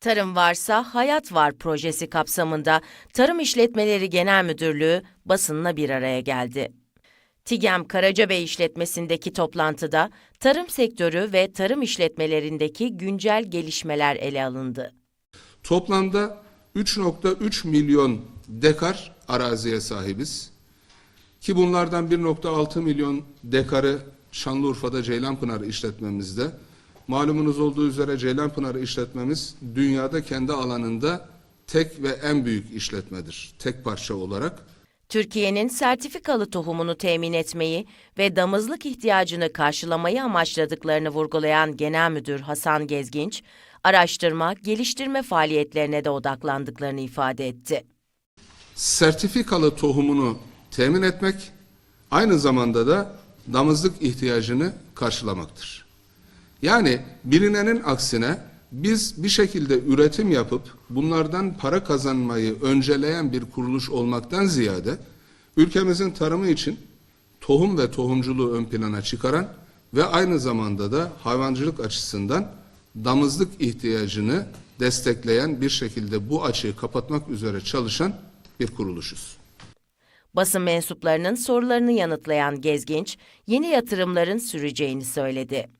Tarım Varsa Hayat Var projesi kapsamında Tarım İşletmeleri Genel Müdürlüğü basınla bir araya geldi. TİGEM Karacabey işletmesindeki toplantıda tarım sektörü ve tarım işletmelerindeki güncel gelişmeler ele alındı. Toplamda 3.3 milyon dekar araziye sahibiz. Ki bunlardan 1.6 milyon dekarı Şanlıurfa'da Ceylanpınar işletmemizde. Malumunuz olduğu üzere Ceylanpınar işletmemiz dünyada kendi alanında tek ve en büyük işletmedir. Tek parça olarak. Türkiye'nin sertifikalı tohumunu temin etmeyi ve damızlık ihtiyacını karşılamayı amaçladıklarını vurgulayan Genel Müdür Hasan Gezginç, araştırma, geliştirme faaliyetlerine de odaklandıklarını ifade etti. sertifikalı tohumunu temin etmek aynı zamanda da damızlık ihtiyacını karşılamaktır. Yani bilinenin aksine biz bir şekilde üretim yapıp bunlardan para kazanmayı önceleyen bir kuruluş olmaktan ziyade ülkemizin tarımı için tohum ve tohumculuğu ön plana çıkaran ve aynı zamanda da hayvancılık açısından damızlık ihtiyacını destekleyen bir şekilde bu açığı kapatmak üzere çalışan bir kuruluşuz. Basın mensuplarının sorularını yanıtlayan Gezginç, yeni yatırımların süreceğini söyledi.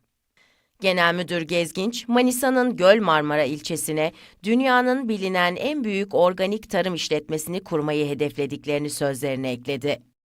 Genel Müdür Gezginç, Manisa'nın Göl Marmara ilçesine dünyanın bilinen en büyük organik tarım işletmesini kurmayı hedeflediklerini sözlerine ekledi.